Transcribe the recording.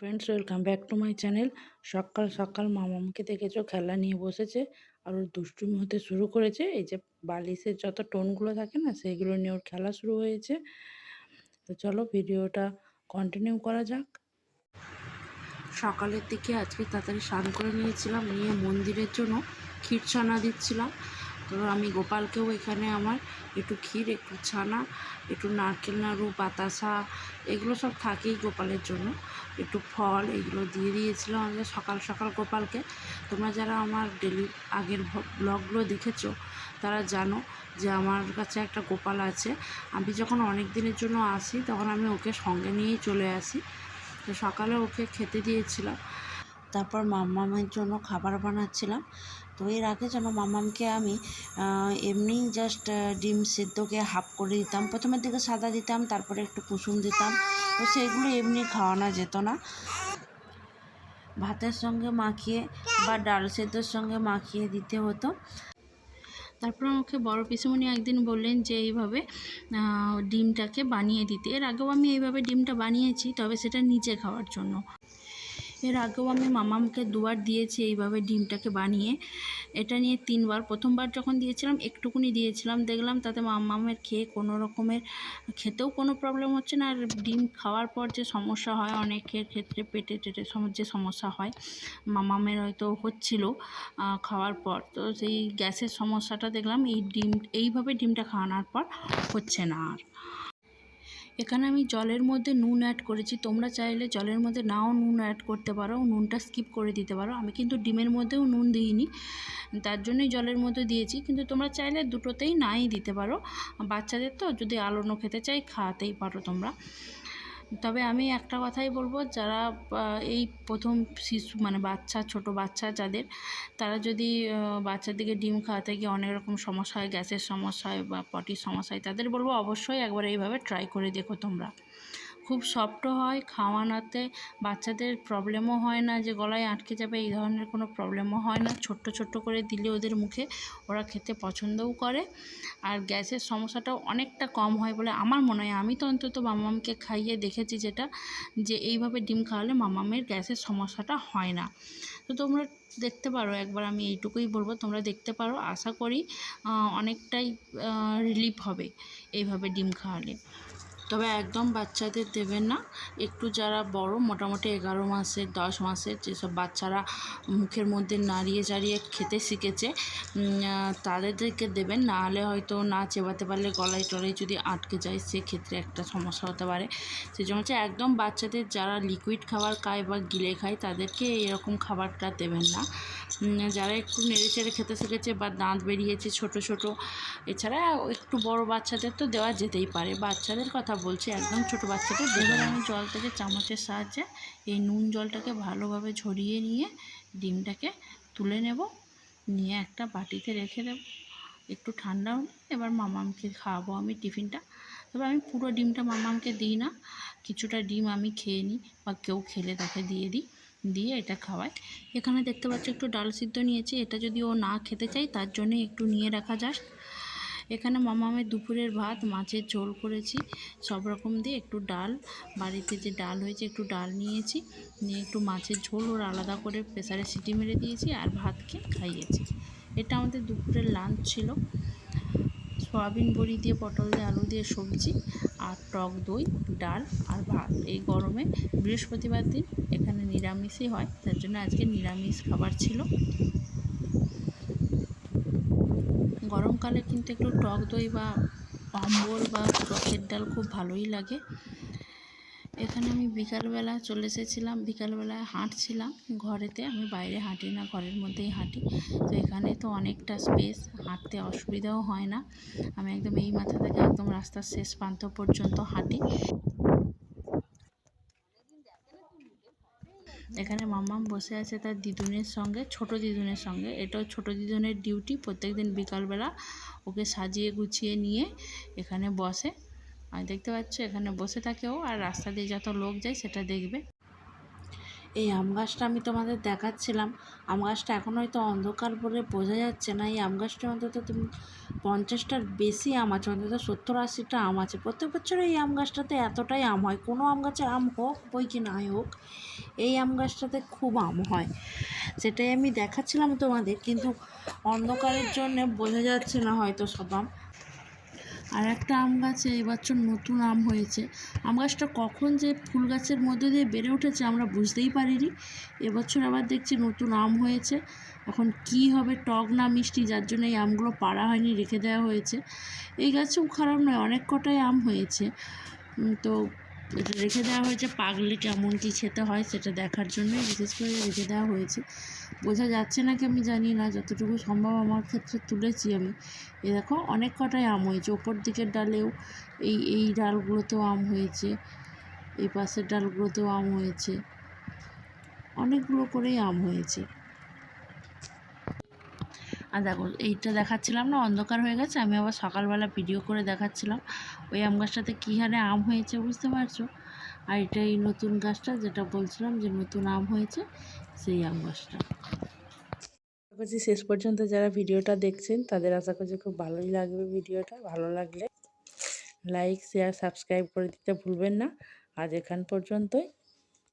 Friends welcome back to my channel সকাল সকাল মামামকে দেখেছ, খেলা নিয়ে বসেছে আর ওর দুষ্টুমি হতে শুরু করেছে। এই যে বালিশের যত টোনগুলো থাকে না সেইগুলো নিয়ে ওর খেলা শুরু হয়েছে। তো চলো ভিডিওটা কন্টিনিউ করা যাক। সকালের দিকে আজকে তাড়াতাড়ি স্নান করে নিয়েছিলাম, নিয়ে মন্দিরের জন্য ক্ষীর ছানা দিচ্ছিলাম। তো আমি গোপালকেও এখানে আমার একটু ক্ষীর, একটু ছানা, একটু নারকেল, নাড়ু, বাতাসা, এগুলো সব থাকেই গোপালের জন্য। একটু ফল এগুলো দিয়ে দিয়েছিলাম আমি সকাল সকাল গোপালকে। তোমরা যারা আমার ডেলি আগের ব্লগগুলো দেখেছ, তারা জানো যে আমার কাছে একটা গোপাল আছে। আমি যখন অনেক দিনের জন্য আসি, তখন আমি ওকে সঙ্গে নিয়েই চলে আসি। তো সকালে ওকে খেতে দিয়েছিলাম। তারপর মাম্মামের জন্য খাবার বানাচ্ছিলাম। তো এর আগে যেন মাম্মামকে আমি এমনি জাস্ট ডিম সেদ্ধকে হাফ করে দিতাম। প্রথমের দিকে সাদা দিতাম, তারপরে একটু কুসুম দিতাম। তো সেগুলো এমনি খাওয়ানো যেত না। ভাতের সঙ্গে মাখিয়ে বা ডাল সেদ্ধর সঙ্গে মাখিয়ে দিতে হতো। তারপর আমাকে বড় পিসুমণি একদিন বললেন যে, এইভাবে ডিমটাকে বানিয়ে দিতে। এর আগেও আমি এইভাবে ডিমটা বানিয়েছি, তবে সেটা নিচে খাওয়ার জন্য। এর আগেও আমি মামামকে দুবার দিয়েছি এইভাবে ডিমটাকে বানিয়ে। এটা নিয়ে তিনবার, প্রথমবার যখন দিয়েছিলাম, একটুকুনি দিয়েছিলাম। দেখলাম তাতে মামামের খেয়ে কোনো রকমের, খেতেও কোনো প্রবলেম হচ্ছে না। আর ডিম খাওয়ার পর যে সমস্যা হয়, অনেকের ক্ষেত্রে পেটে টেটে যে সমস্যা হয়, মামামের হয়তো হচ্ছিল খাওয়ার পর। তো সেই গ্যাসের সমস্যাটা দেখলাম, এই ডিম, এইভাবে ডিমটা খাওয়ানোর পর হচ্ছে না আর। এখানে আমি জলের মধ্যে নুন অ্যাড করেছি। তোমরা চাইলে জলের মধ্যে নাও নুন অ্যাড করতে পারো। নুনটা স্কিপ করে দিতে পারো। আমি কিন্তু ডিমের মধ্যেও নুন দিইনি। তার জন্যই জলের মধ্যে দিয়েছি। কিন্তু তোমরা চাইলে দুটোতেই নাই দিতে পারো। বাচ্চাদের তো যদি আলোনো খেতে চাই, খাওয়াতেই পারো তোমরা। তবে আমি একটা কথাই বলব, যারা এই প্রথম শিশু মানে বাচ্চা, ছোট বাচ্চা যাদের, তারা যদি বাচ্চাদেরকে ডিম খাওয়াতে গিয়ে অনেক রকম সমস্যা হয়, গ্যাসের সমস্যা হয় বা পটির সমস্যা হয়, তাদের বলব অবশ্যই একবার এইভাবে ট্রাই করে দেখো তোমরা। খুব সফটও হয়, খাওয়ানোতে বাচ্চাদের প্রবলেমও হয় না যে গলায় আটকে যাবে, এই ধরনের কোনো প্রবলেমও হয় না। ছোট্ট ছোট্ট করে দিলে ওদের মুখে, ওরা খেতে পছন্দও করে। আর গ্যাসের সমস্যাটাও অনেকটা কম হয় বলে আমার মনে হয়। আমি তো অন্তত মামামকে খাইয়ে দেখেছি যেটা, যে এইভাবে ডিম খাওয়ালে মামামের গ্যাসের সমস্যাটা হয় না। তো তোমরা দেখতে পারো, একবার আমি এইটুকুই বলব, তোমরা দেখতে পারো, আশা করি অনেকটাই রিলিফ হবে এইভাবে ডিম খাওয়ালে। তবে একদম বাচ্চাদের দেবেন না। একটু যারা বড়, মোটামুটি এগারো মাসের, দশ মাসের যেসব বাচ্চারা মুখের মধ্যে নাড়িয়ে চাড়িয়ে খেতে শিখেছে তাদেরকে দেবেন। না হলে হয়তো না চেবাতে পারলে গলায় টলায় যদি আটকে যায়, সেক্ষেত্রে একটা সমস্যা হতে পারে। সেই জন্য হচ্ছে একদম বাচ্চাদের যারা লিকুইড খাবার খায় বা গিলে খায়, তাদেরকে এরকম খাবারটা দেবেন না। যারা একটু নেড়ে চেড়ে খেতে শিখেছে বা দাঁত বেরিয়েছে ছোট ছোট, এছাড়া একটু বড় বাচ্চাদের তো দেওয়া যেতেই পারে। বাচ্চাদের কথা বলছি, একদম ছোট বাচ্চাদের এবার আমি জল থেকে চামচের সাহায্যে এই নুন জলটাকে ভালোভাবে ঝরিয়ে নিয়ে ডিমটাকে তুলে নেব। নিয়ে একটা বাটিতে রেখে দেব। একটু ঠান্ডা হলে এবার মামামকে খাওয়াবো আমি টিফিনটা। তবে আমি পুরো ডিমটা মামামকে দিই না। কিছুটা ডিম আমি খেয়ে নিই বা কেউ খেলে তাকে দিয়ে দিই, দিয়ে এটা খাওয়াই। এখানে দেখতে পাচ্ছ একটু ডাল সিদ্ধ নিয়েছি। এটা যদি ও না খেতে চাই তার জন্য একটু নিয়ে রাখা যায়। এখানে মামামের দুপুরের ভাত, মাছের ঝোল করেছি। সব রকম দিয়ে একটু ডাল, বাড়িতে যে ডাল হয়েছে একটু ডাল নিয়েছি। নিয়ে একটু মাছের ঝোল, ওর আলাদা করে প্রেসারে সিটি মেরে দিয়েছি আর ভাতকে খাইয়েছি। এটা আমাদের দুপুরের লাঞ্চ ছিল। সয়াবিন বড়ি দিয়ে, পটল দিয়ে, আলু দিয়ে সবজি আর টক দই, ডাল আর ভাত। এই গরমে বৃহস্পতিবার দিন এখানে নিরামিষই হয়, তার জন্য আজকে নিরামিষ খাবার ছিল। গরমকালে কিন্তু একটু টক দই বা অম্বল বা টকের ডাল খুব ভালোই লাগে। এখানে আমি বিকালবেলা চলে এসেছিলাম, বিকালবেলায় হাঁটছিলাম ঘরেতে। আমি বাইরে হাঁটি না, ঘরের মধ্যেই হাঁটি। তো এখানে তো অনেকটা স্পেস হাঁটতে অসুবিধাও হয় না। আমি একদম এই মাথা থেকে একদম রাস্তার শেষ প্রান্ত পর্যন্ত হাঁটি। এখানে মাম্মাম বসে আছে তার দিদুনের সঙ্গে, ছোট দিদুনের সঙ্গে। এটাও ছোট দিদুনের ডিউটি, প্রত্যেকদিন বিকালবেলা ওকে সাজিয়ে গুছিয়ে নিয়ে এখানে বসে। আর দেখতে পাচ্ছ, এখানে বসে থাকে ও, আর রাস্তা দিয়ে যত লোক যায় সেটা দেখবে। এই আম গাছটা আমি তোমাদের দেখাচ্ছিলাম। আম গাছটা এখন হয়তো অন্ধকার বলে বোঝা যাচ্ছে না। এই আম গাছটা অন্তত তুমি পঞ্চাশটার বেশি আম আছে, অন্তত সত্তর আশিটা আম আছে। প্রত্যেক বছর এই আম গাছটাতে এতটাই আম হয়। কোনো আম গাছে আম হোক, বই কি নাই হোক, এই আম গাছটাতে খুব আম হয়। সেটাই আমি দেখাচ্ছিলাম তোমাদের, কিন্তু অন্ধকারের জন্য বোঝা যাচ্ছে না হয়তো সব আম। আর একটা আম গাছে এবছর নতুন আম হয়েছে। আম গাছটা কখন যে ফুল গাছের মধ্যে দিয়ে বেড়ে উঠেছে আমরা বুঝতেই পারিনি। এবছর আবার দেখছি নতুন আম হয়েছে। এখন কি হবে টক না মিষ্টি, যার জন্য এই আমগুলো পাড়া হয়নি, রেখে দেওয়া হয়েছে। এই গাছেও খারাপ নয়, অনেক কটাই আম হয়েছে। তো এটা রেখে দেওয়া হয়েছে, পাগলে কেমন কী খেতে হয় সেটা দেখার জন্যই বিশেষ করে রেখে দেওয়া হয়েছে। বোঝা যাচ্ছে নাকি আমি জানি না, যতটুকু সম্ভব আমার ক্ষেত্রে তুলেছি আমি। এ দেখো, অনেক কটাই আম হয়েছে, ওপর দিকের ডালেও এই এই ডালগুলোতেও আম হয়েছে, এই পাশের ডালগুলোতেও আম হয়েছে, অনেকগুলো করেই আম হয়েছে। আর দেখো, এইটা দেখাচ্ছিলাম না, অন্ধকার হয়ে গেছে, আমি আবার সকালবেলা ভিডিও করে দেখাচ্ছিলাম। ওই আম গাছটাতে কী হারে আম হয়েছে বুঝতে পারছ? আর এটা এই নতুন গাছটা, যেটা বলছিলাম যে নতুন আম হয়েছে, সেই আম গাছটা। করছি শেষ পর্যন্ত যারা ভিডিওটা দেখছেন, তাদের আশা করছি খুব ভালোই লাগবে ভিডিওটা, ভালো লাগলে লাইক শেয়ার সাবস্ক্রাইব করে দিতে ভুলবেন না। আজ এখান পর্যন্তই।